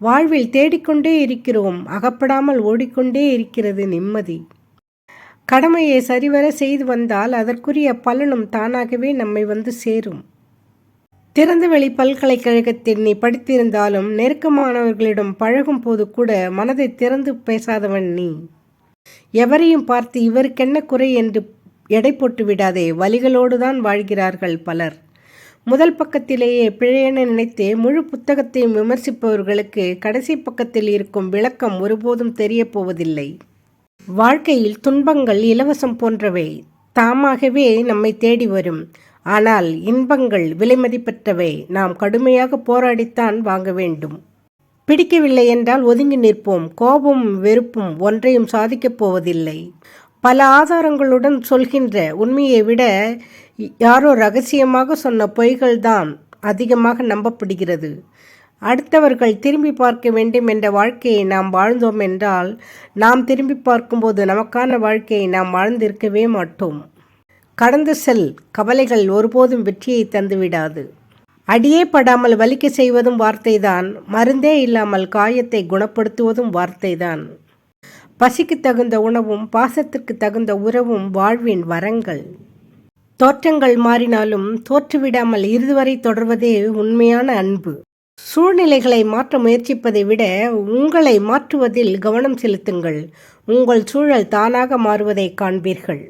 வாழ்வில் தேடிக்கொண்டே இருக்கிறோம். அகப்படாமல் ஓடிக்கொண்டே இருக்கிறது நிம்மதி. கடமையை சரிவர செய்து வந்தால் அதற்குரிய பலனும் தானாகவே நம்மை வந்து சேரும். திறந்தவெளி பல்கலைக்கழகத்தில் நீ படித்திருந்தாலும் நெருக்கமானவர்களிடம் பழகும் போது கூட மனதை திறந்து பேசாதவன் நீ. எவரையும் பார்த்து இவருக்கென்ன குறை என்று எடை போட்டு விடாதே. வலிகளோடு தான் வாழ்கிறார்கள் பலர். முதல் பக்கத்திலேயே பிழையென நினைத்து முழு புத்தகத்தையும் விமர்சிப்பவர்களுக்கு கடைசி பக்கத்தில் இருக்கும் விளக்கம் ஒருபோதும் தெரியப் போவதில்லை வாழ்க்கையில் துன்பங்கள் இலவசம் போன்றவை. தாமாகவே நம்மை தேடி வரும். ஆனால் இன்பங்கள் விலைமதிப்பற்றவை நாம் கடுமையாக போராடித்தான் வாங்க வேண்டும். பிடிக்கவில்லை என்றால் ஒதுங்கி நிற்போம். கோபமும் வெறுப்பும் ஒன்றையும் சாதிக்கப் போவதில்லை. பல ஆதாரங்களுடன் சொல்கின்ற உண்மையை விட யாரோ ரகசியமாக சொன்ன பொய்கள் தான் அதிகமாக நம்பப்படுகிறது. அடுத்தவர்கள் திரும்பி பார்க்க வேண்டும் என்ற வாழ்க்கையை நாம் வாழ்ந்தோம் என்றால் நாம் திரும்பி பார்க்கும்போது நமக்கான வாழ்க்கையை நாம் வாழ்ந்திருக்கவே மாட்டோம். கடந்து செல் கவலைகள் ஒருபோதும் வெற்றியை தந்துவிடாது. அடியே படாமல் வலிக்க செய்வதும் வார்த்தைதான் மருந்தே இல்லாமல் காயத்தை குணப்படுத்துவதும் வார்த்தைதான். பசிக்கு தகுந்த உணவும் பாசத்திற்கு தகுந்த உறவும் வாழ்வின் வரங்கள். தோற்றங்கள் மாறினாலும் தோற்றுவிடாமல் இறுதிவரை தொடர்வதே உண்மையான அன்பு. சூழ்நிலைகளை மாற்ற முயற்சிப்பதை விட உங்களை மாற்றுவதில் கவனம் செலுத்துங்கள். உங்கள் சூழல் தானாக மாறுவதை காண்பீர்கள்.